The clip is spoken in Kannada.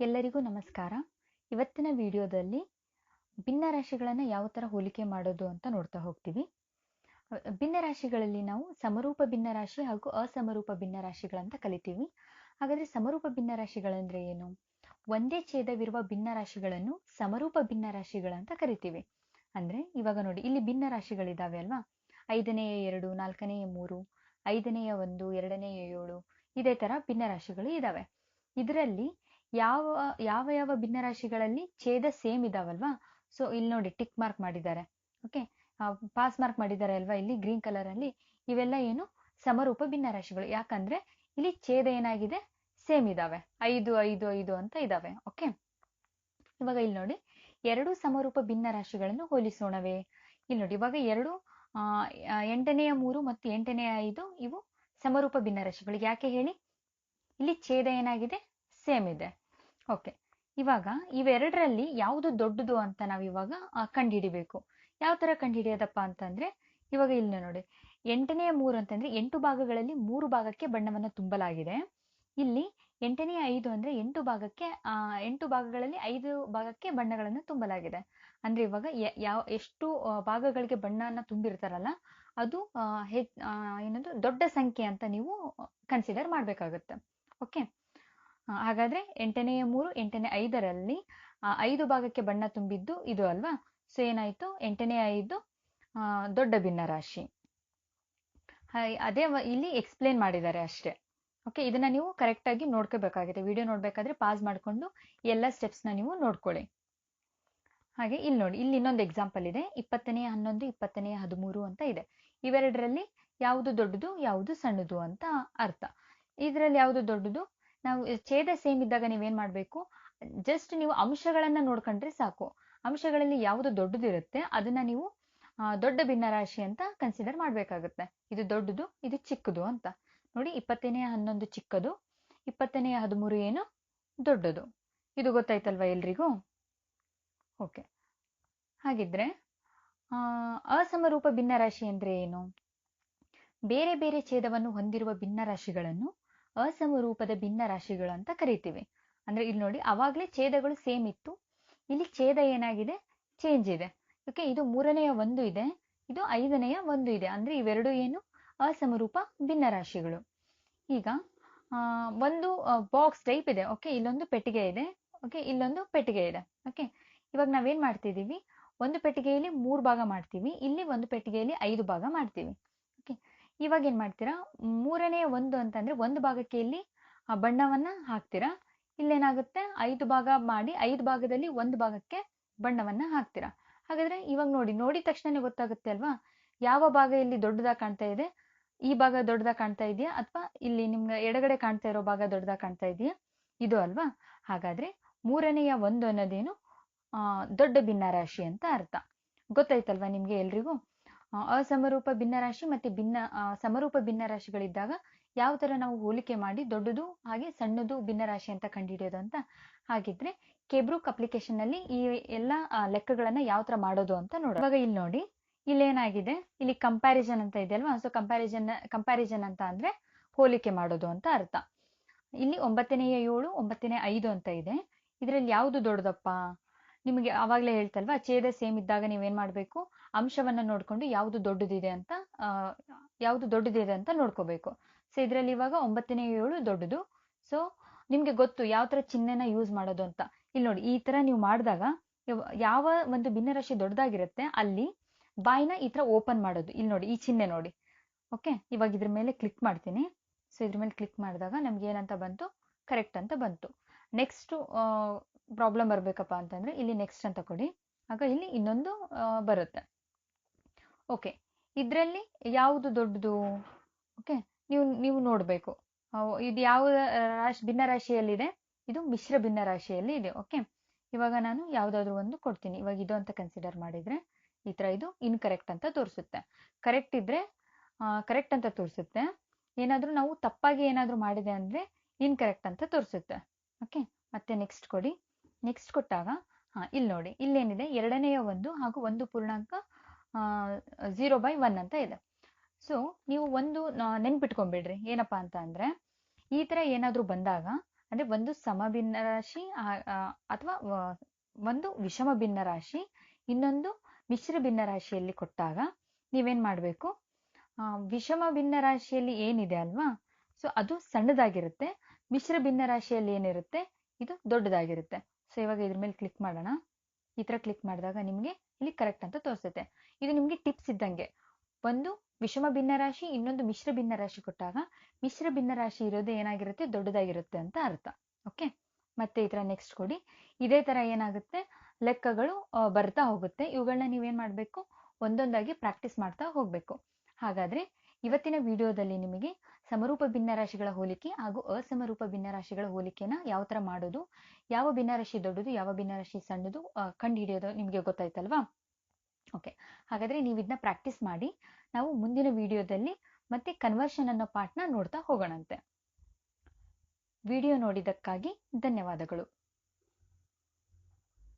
ಎಲ್ಲರಿಗೂ ನಮಸ್ಕಾರ. ಇವತ್ತಿನ ವಿಡಿಯೋದಲ್ಲಿ ಭಿನ್ನ ರಾಶಿಗಳನ್ನು ಯಾವ ಥರ ಹೋಲಿಕೆ ಮಾಡೋದು ಅಂತ ನೋಡ್ತಾ ಹೋಗ್ತೀವಿ. ಭಿನ್ನ ರಾಶಿಗಳಲ್ಲಿ ನಾವು ಸಮರೂಪ ಭಿನ್ನ ರಾಶಿ ಹಾಗೂ ಅಸಮರೂಪ ಭಿನ್ನ ರಾಶಿಗಳಂತ ಕಲಿತೀವಿ. ಹಾಗಾದ್ರೆ ಸಮರೂಪ ಭಿನ್ನ ರಾಶಿಗಳಂದ್ರೆ ಏನು? ಒಂದೇ ಛೇದವಿರುವ ಭಿನ್ನ ರಾಶಿಗಳನ್ನು ಸಮರೂಪ ಭಿನ್ನ ರಾಶಿಗಳಂತ ಕರಿತೀವಿ. ಅಂದ್ರೆ ಇವಾಗ ನೋಡಿ, ಇಲ್ಲಿ ಭಿನ್ನ ರಾಶಿಗಳಿದಾವೆ ಅಲ್ವಾ? ಐದನೆಯ ಎರಡು, ನಾಲ್ಕನೆಯ ಮೂರು, ಐದನೆಯ ಒಂದು, ಎರಡನೆಯ ಏಳು, ಇದೇ ತರ ಭಿನ್ನ ರಾಶಿಗಳು ಇದಾವೆ. ಇದರಲ್ಲಿ ಯಾವ ಯಾವ ಯಾವ ಭಿನ್ನರಾಶಿಗಳಲ್ಲಿ ಛೇದ ಸೇಮ್ ಇದಾವಲ್ವಾ? ಸೊ ಇಲ್ಲಿ ನೋಡಿ ಟಿಕ್ ಮಾರ್ಕ್ ಮಾಡಿದ್ದಾರೆ. ಓಕೆ ಪಾಸ್ ಮಾರ್ಕ್ ಮಾಡಿದ್ದಾರೆ ಅಲ್ವಾ ಇಲ್ಲಿ ಗ್ರೀನ್ ಕಲರ್ ಅಲ್ಲಿ? ಇವೆಲ್ಲ ಏನು? ಸಮರೂಪ ಭಿನ್ನರಾಶಿಗಳು. ಯಾಕಂದ್ರೆ ಇಲ್ಲಿ ಛೇದ ಏನಾಗಿದೆ? ಸೇಮ್ ಇದಾವೆ. ಐದು ಐದು ಐದು ಅಂತ ಇದಾವೆ. ಓಕೆ ಇವಾಗ ಇಲ್ಲಿ ನೋಡಿ ಎರಡು ಸಮರೂಪ ಭಿನ್ನರಾಶಿಗಳನ್ನು ಹೋಲಿಸೋಣವೇ. ಇಲ್ಲಿ ನೋಡಿ ಇವಾಗ ಎರಡು ಎಂಟನೆಯ ಮೂರು ಮತ್ತು ಎಂಟನೆಯ ಐದು ಇವು ಸಮರೂಪ ಭಿನ್ನರಾಶಿಗಳು. ಯಾಕೆ ಹೇಳಿ? ಇಲ್ಲಿ ಛೇದ ಏನಾಗಿದೆ? ಸೇಮ್ ಇದೆ. ಓಕೆ ಇವಾಗ ಇವೆರಡರಲ್ಲಿ ಯಾವುದು ದೊಡ್ಡದು ಅಂತ ನಾವು ಇವಾಗ ಕಂಡುಹಿಡಿಬೇಕು. ಯಾವ ತರ ಕಂಡುಹಿಡಿಯೋದಪ್ಪ ಅಂತಂದ್ರೆ, ಇವಾಗ ಇಲ್ಲಿ ನೋಡಿ. ಎಂಟನೆಯ ಮೂರು ಅಂತಂದ್ರೆ ಎಂಟು ಭಾಗಗಳಲ್ಲಿ ಮೂರು ಭಾಗಕ್ಕೆ ಬಣ್ಣವನ್ನು ತುಂಬಲಾಗಿದೆ. ಇಲ್ಲಿ ಎಂಟನೆಯ ಐದು ಅಂದ್ರೆ ಎಂಟು ಭಾಗಕ್ಕೆ ಎಂಟು ಭಾಗಗಳಲ್ಲಿ ಐದು ಭಾಗಕ್ಕೆ ಬಣ್ಣಗಳನ್ನು ತುಂಬಲಾಗಿದೆ. ಅಂದ್ರೆ ಇವಾಗ ಯಾವ, ಎಷ್ಟು ಭಾಗಗಳಿಗೆ ಬಣ್ಣನ ತುಂಬಿರ್ತಾರಲ್ಲ, ಅದು ಹೆ ಏನದು ದೊಡ್ಡ ಸಂಖ್ಯೆ ಅಂತ ನೀವು ಕನ್ಸಿಡರ್ ಮಾಡಬೇಕಾಗುತ್ತೆ. ಓಕೆ ಹಾಗಾದ್ರೆ ಎಂಟನೆಯ ಮೂರು, ಎಂಟನೇ ಐದರಲ್ಲಿ ಐದು ಭಾಗಕ್ಕೆ ಬಣ್ಣ ತುಂಬಿದ್ದು ಇದು ಅಲ್ವಾ? ಸೊ ಏನಾಯ್ತು? ಎಂಟನೇ ಐದು ದೊಡ್ಡ ಭಿನ್ನ ರಾಶಿ ಅದೇ ಇಲ್ಲಿ ಎಕ್ಸ್ಪ್ಲೇನ್ ಮಾಡಿದ್ದಾರೆ ಅಷ್ಟೇ. ಓಕೆ ಇದನ್ನ ನೀವು ಕರೆಕ್ಟ್ ಆಗಿ ನೋಡ್ಕೋಬೇಕಾಗಿದೆ ವಿಡಿಯೋ ನೋಡ್ಬೇಕಾದ್ರೆ ಪಾಸ್ ಮಾಡ್ಕೊಂಡು ಎಲ್ಲ ಸ್ಟೆಪ್ಸ್ನ ನೀವು ನೋಡ್ಕೊಳ್ಳಿ. ಹಾಗೆ ಇಲ್ಲಿ ನೋಡಿ, ಇಲ್ಲಿ ಇನ್ನೊಂದು ಎಕ್ಸಾಂಪಲ್ ಇದೆ. ಇಪ್ಪತ್ತನೆಯ ಹನ್ನೊಂದು ಇಪ್ಪತ್ತನೆಯ ಹದಿಮೂರು ಅಂತ ಇದೆ. ಇವೆರಡರಲ್ಲಿ ಯಾವುದು ದೊಡ್ಡದು, ಯಾವುದು ಸಣ್ಣದು ಅಂತ ಅರ್ಥ. ಇದರಲ್ಲಿ ಯಾವುದು ದೊಡ್ಡದು? ನಾವು ಛೇದ ಸೇಮ್ ಇದ್ದಾಗ ನೀವೇನ್ ಮಾಡಬೇಕು? ಜಸ್ಟ್ ನೀವು ಅಂಶಗಳನ್ನ ನೋಡ್ಕೊಂಡ್ರೆ ಸಾಕು. ಅಂಶಗಳಲ್ಲಿ ಯಾವುದು ದೊಡ್ಡದಿರುತ್ತೆ, ಅದನ್ನ ನೀವು ದೊಡ್ಡ ಭಿನ್ನರಾಶಿ ಅಂತ ಕನ್ಸಿಡರ್ ಮಾಡ್ಬೇಕಾಗುತ್ತೆ. ಇದು ದೊಡ್ಡದು, ಇದು ಚಿಕ್ಕದು ಅಂತ. ನೋಡಿ ಇಪ್ಪತ್ತನೆಯ ಹನ್ನೊಂದು ಚಿಕ್ಕದು ಇಪ್ಪತ್ತನೆಯ ಹದಿಮೂರು ಏನು? ದೊಡ್ಡದು. ಇದು ಗೊತ್ತಾಯ್ತಲ್ವಾ ಎಲ್ರಿಗೂ? ಓಕೆ ಹಾಗಿದ್ರೆ ಅಸಮರೂಪ ಭಿನ್ನರಾಶಿ ಅಂದ್ರೆ ಏನು? ಬೇರೆ ಬೇರೆ ಛೇದವನ್ನು ಹೊಂದಿರುವ ಭಿನ್ನರಾಶಿಗಳನ್ನು ಅಸಮರೂಪದ ಭಿನ್ನರಾಶಿಗಳು ಅಂತ ಕರಿತೀವಿ. ಅಂದ್ರೆ ಇಲ್ಲಿ ನೋಡಿ, ಅವಾಗ್ಲೇ ಛೇದಗಳು ಸೇಮ್ ಇತ್ತು. ಇಲ್ಲಿ ಛೇದ ಏನಾಗಿದೆ? ಚೇಂಜ್ ಇದೆ. ಓಕೆ ಇದು ಮೂರನೆಯ ಒಂದು ಇದೆ. ಇದು ಐದನೆಯ ಒಂದು ಇದೆ. ಅಂದ್ರೆ ಇವೆರಡು ಏನು? ಅಸಮರೂಪ ಭಿನ್ನರಾಶಿಗಳು ಈಗ ಒಂದು ಬಾಕ್ಸ್ ಟೈಪ್ ಇದೆ. ಓಕೆ ಇಲ್ಲೊಂದು ಪೆಟ್ಟಿಗೆ ಇದೆ. ಓಕೆ ಇಲ್ಲೊಂದು ಪೆಟ್ಟಿಗೆ ಇದೆ. ಓಕೆ ಇವಾಗ ನಾವೇನ್ ಮಾಡ್ತಿದ್ದೀವಿ ಒಂದು ಪೆಟ್ಟಿಗೆಯಲ್ಲಿ ಮೂರು ಭಾಗ ಮಾಡ್ತೀವಿ. ಇಲ್ಲಿ ಒಂದು ಪೆಟ್ಟಿಗೆಯಲ್ಲಿ ಐದು ಭಾಗ ಮಾಡ್ತೀವಿ. ಇವಾಗ ಏನ್ ಮಾಡ್ತೀರಾ? ಮೂರನೆಯ ಒಂದು ಅಂತಂದ್ರೆ ಒಂದು ಭಾಗಕ್ಕೆ ಇಲ್ಲಿ ಆ ಬಣ್ಣವನ್ನ ಹಾಕ್ತೀರಾ? ಇಲ್ಲೇನಾಗುತ್ತೆ? ಐದು ಭಾಗ ಮಾಡಿ ಐದು ಭಾಗದಲ್ಲಿ ಒಂದು ಭಾಗಕ್ಕೆ ಬಣ್ಣವನ್ನ ಹಾಕ್ತೀರಾ? ಹಾಗಾದ್ರೆ ಇವಾಗ ನೋಡಿ ನೋಡಿದ ತಕ್ಷಣನೇ ಗೊತ್ತಾಗುತ್ತೆ ಅಲ್ವಾ? ಯಾವ ಭಾಗ ಇಲ್ಲಿ ದೊಡ್ಡದಾಗ ಕಾಣ್ತಾ ಇದೆ? ಈ ಭಾಗ ದೊಡ್ಡದಾಗ ಕಾಣ್ತಾ ಇದೆಯಾ? ಅಥವಾ ಇಲ್ಲಿ ನಿಮ್ಗೆ ಎಡಗಡೆ ಕಾಣ್ತಾ ಇರೋ ಭಾಗ ದೊಡ್ಡದಾಗ ಕಾಣ್ತಾ ಇದೆಯಾ? ಇದು ಅಲ್ವಾ? ಹಾಗಾದ್ರೆ ಮೂರನೆಯ ಒಂದು ಅನ್ನೋದೇನು ಆ, ದೊಡ್ಡ ಭಿನ್ನರಾಶಿ ಅಂತ ಅರ್ಥ. ಗೊತ್ತಾಯ್ತಲ್ವಾ ನಿಮ್ಗೆ ಎಲ್ರಿಗೂ? ಅಸಮರೂಪ ಭಿನ್ನರಾಶಿ ಮತ್ತೆ ಭಿನ್ನ ಸಮರೂಪ ಭಿನ್ನರಾಶಿಗಳಿದ್ದಾಗ ಯಾವ ತರ ನಾವು ಹೋಲಿಕೆ ಮಾಡಿ ದೊಡ್ಡದು ಹಾಗೆ ಸಣ್ಣದು ಭಿನ್ನರಾಶಿ ಅಂತ ಕಂಡುಹಿಡಿಯೋದು ಅಂತ ಹಾಗಿದ್ರೆ ಕೆಬ್ರೂಕ್ ಅಪ್ಲಿಕೇಶನ್ ಅಲ್ಲಿ ಈ ಎಲ್ಲ ಲೆಕ್ಕಗಳನ್ನ ಯಾವ ತರ ಮಾಡೋದು ಅಂತ ನೋಡೋಣ. ಇವಾಗ ಇಲ್ಲಿ ನೋಡಿ, ಇಲ್ಲಿ ಏನಾಗಿದೆ? ಇಲ್ಲಿ ಕಂಪ್ಯಾರಿಸನ್ ಅಂತ ಇದೆ ಅಲ್ವಾ? ಸೊ ಕಂಪ್ಯಾರಿಸನ್ ಕಂಪ್ಯಾರಿಸನ್ ಅಂತ ಅಂದ್ರೆ ಹೋಲಿಕೆ ಮಾಡೋದು ಅಂತ ಅರ್ಥ. ಇಲ್ಲಿ ಒಂಬತ್ತನೆಯ ಏಳು, ಒಂಬತ್ತನೇ ಐದು ಅಂತ ಇದೆ. ಇದರಲ್ಲಿ ಯಾವುದು ದೊಡ್ಡದಪ್ಪ? ನಿಮಗೆ ಆವಾಗಲೇ ಹೇಳ್ತಲ್ವಾ? ಛೇದ ಸೇಮ್ ಇದ್ದಾಗ ನೀವೇನ್ ಮಾಡಬೇಕು? ಅಂಶವನ್ನ ನೋಡ್ಕೊಂಡು ಯಾವುದು ದೊಡ್ಡದಿದೆ ಅಂತ ಯಾವುದು ದೊಡ್ಡದಿದೆ ಅಂತ ನೋಡ್ಕೋಬೇಕು. ಸೊ ಇದರಲ್ಲಿ ಇವಾಗ ಒಂಬತ್ತನೇ ಏಳು ದೊಡ್ಡದು. ಸೊ ನಿಮ್ಗೆ ಗೊತ್ತು ಯಾವ ತರ ಚಿಹ್ನೆನ ಯೂಸ್ ಮಾಡೋದು ಅಂತ. ಇಲ್ಲಿ ನೋಡಿ, ಈ ತರ ನೀವು ಮಾಡಿದಾಗ ಯಾವ ಒಂದು ಭಿನ್ನರಾಶಿ ದೊಡ್ಡದಾಗಿರುತ್ತೆ, ಅಲ್ಲಿ ಬಾಯ್ನ ಈ ತರ ಓಪನ್ ಮಾಡೋದು. ಇಲ್ಲಿ ನೋಡಿ, ಈ ಚಿಹ್ನೆ ನೋಡಿ. ಓಕೆ ಇವಾಗ ಇದ್ರ ಮೇಲೆ ಕ್ಲಿಕ್ ಮಾಡ್ತೀನಿ. ಸೊ ಇದ್ರ ಮೇಲೆ ಕ್ಲಿಕ್ ಮಾಡಿದಾಗ ನಮ್ಗೆ ಏನಂತ ಬಂತು? ಕರೆಕ್ಟ್ ಅಂತ ಬಂತು. ನೆಕ್ಸ್ಟ್ ಪ್ರಾಬ್ಲಮ್ ಬರ್ಬೇಕಪ್ಪ ಅಂತಂದ್ರೆ, ಇಲ್ಲಿ ನೆಕ್ಸ್ಟ್ ಅಂತ ಕೊಡಿ. ಆಗ ಇಲ್ಲಿ ಇನ್ನೊಂದು ಬರುತ್ತೆ. ಓಕೆ ಇದರಲ್ಲಿ ಯಾವುದು ದೊಡ್ಡದು? ಓಕೆ ನೀವು ನೀವು ನೋಡಬೇಕು. ಇದು ಯಾವ ರಾಶಿ, ಭಿನ್ನ ರಾಶಿಯಲ್ಲಿದೆ? ಇದು ಮಿಶ್ರ ಭಿನ್ನ ರಾಶಿಯಲ್ಲಿ ಇದೆ. ಓಕೆ ಇವಾಗ ನಾನು ಯಾವುದಾದ್ರೂ ಒಂದು ಕೊಡ್ತೀನಿ. ಇವಾಗ ಇದು ಅಂತ ಕನ್ಸಿಡರ್ ಮಾಡಿದರೆ ಈ ಥರ ಇದು ಇನ್ಕರೆಕ್ಟ್ ಅಂತ ತೋರಿಸುತ್ತೆ. ಕರೆಕ್ಟ್ ಇದ್ರೆ ಕರೆಕ್ಟ್ ಅಂತ ತೋರಿಸುತ್ತೆ. ಏನಾದರೂ ನಾವು ತಪ್ಪಾಗಿ ಏನಾದರೂ ಮಾಡಿದೆ ಅಂದರೆ ಇನ್ಕರೆಕ್ಟ್ ಅಂತ ತೋರಿಸುತ್ತೆ. ಓಕೆ ಮತ್ತೆ ನೆಕ್ಸ್ಟ್ ಕೊಡಿ. ನೆಕ್ಸ್ಟ್ ಕೊಟ್ಟಾಗ, ಹಾಂ ಇಲ್ಲಿ ನೋಡಿ ಇಲ್ಲೇನಿದೆ? ಎರಡನೆಯ ಒಂದು ಹಾಗೂ ಒಂದು ಪೂರ್ಣಾಂಕ ಝೀರೋ ಬೈ ಒನ್ ಅಂತ ಇದೆ. ಸೊ ನೀವು ಒಂದು ನೆನ್ಪಿಟ್ಕೊಂಡ್ಬಿಡ್ರಿ ಏನಪ್ಪಾ ಅಂತ ಅಂದ್ರೆ, ಈ ತರ ಏನಾದ್ರೂ ಬಂದಾಗ, ಅಂದ್ರೆ ಒಂದು ಸಮಭಿನ್ನ ರಾಶಿ ಅಥವಾ ಒಂದು ವಿಷಮ ಭಿನ್ನ ರಾಶಿ, ಇನ್ನೊಂದು ಮಿಶ್ರ ಭಿನ್ನ ರಾಶಿಯಲ್ಲಿ ಕೊಟ್ಟಾಗ ನೀವೇನು ಮಾಡಬೇಕು? ವಿಷಮ ಭಿನ್ನ ರಾಶಿಯಲ್ಲಿ ಏನಿದೆ ಅಲ್ವಾ? ಸೊ ಅದು ಸಣ್ಣದಾಗಿರುತ್ತೆ. ಮಿಶ್ರ ಭಿನ್ನ ರಾಶಿಯಲ್ಲಿ ಏನಿರುತ್ತೆ? ಇದು ದೊಡ್ಡದಾಗಿರುತ್ತೆ. ಸೊ ಇವಾಗ ಇದ್ರ ಮೇಲೆ ಕ್ಲಿಕ್ ಮಾಡೋಣ. ಈ ಥರ ಕ್ಲಿಕ್ ಮಾಡಿದಾಗ ನಿಮಗೆ ಇಲ್ಲಿ ಕರೆಕ್ಟ್ ಅಂತ ತೋರಿಸುತ್ತೆ. ಇದು ನಿಮಗೆ ಟಿಪ್ಸ್ ಇದ್ದಂಗೆ. ಒಂದು, ವಿಷಮ ಭಿನ್ನ ರಾಶಿ ಇನ್ನೊಂದು ಮಿಶ್ರ ಭಿನ್ನ ರಾಶಿ ಕೊಟ್ಟಾಗ ಮಿಶ್ರ ಭಿನ್ನ ರಾಶಿ ಇರೋದೇ ಏನಾಗಿರುತ್ತೆ? ದೊಡ್ಡದಾಗಿರುತ್ತೆ ಅಂತ ಅರ್ಥ. ಓಕೆ ಮತ್ತೆ ಈ ತರ ನೆಕ್ಸ್ಟ್ ಕೊಡಿ. ಇದೇ ತರ ಏನಾಗುತ್ತೆ? ಲೆಕ್ಕಗಳು ಬರ್ತಾ ಹೋಗುತ್ತೆ. ಇವುಗಳನ್ನ ನೀವೇನ್ ಮಾಡ್ಬೇಕು? ಒಂದೊಂದಾಗಿ ಪ್ರಾಕ್ಟೀಸ್ ಮಾಡ್ತಾ ಹೋಗ್ಬೇಕು. ಹಾಗಾದ್ರೆ ಇವತ್ತಿನ ವಿಡಿಯೋದಲ್ಲಿ ನಿಮಗೆ ಸಮರೂಪ ಭಿನ್ನರಾಶಿಗಳ ಹೋಲಿಕೆ ಹಾಗೂ ಅಸಮರೂಪ ಭಿನ್ನರಾಶಿಗಳ ಹೋಲಿಕೆನ ಯಾವ ತರ ಮಾಡೋದು, ಯಾವ ಭಿನ್ನರಾಶಿ ದೊಡ್ಡದು, ಯಾವ ಭಿನ್ನರಾಶಿ ಸಣ್ಣದು ಕಂಡು ಹಿಡಿಯೋದು ನಿಮಗೆ ಗೊತ್ತಾಯ್ತಲ್ವಾ? ಓಕೆ ಹಾಗಾದ್ರೆ ನೀವು ಇದನ್ನ ಪ್ರಾಕ್ಟೀಸ್ ಮಾಡಿ, ನಾವು ಮುಂದಿನ ವಿಡಿಯೋದಲ್ಲಿ ಮತ್ತೆ ಕನ್ವರ್ಷನ್ ಅನ್ನೋ ಪಾರ್ಟ್ನ ನೋಡ್ತಾ ಹೋಗೋಣಂತೆ. ವಿಡಿಯೋ ನೋಡಿದ್ದಕ್ಕಾಗಿ ಧನ್ಯವಾದಗಳು.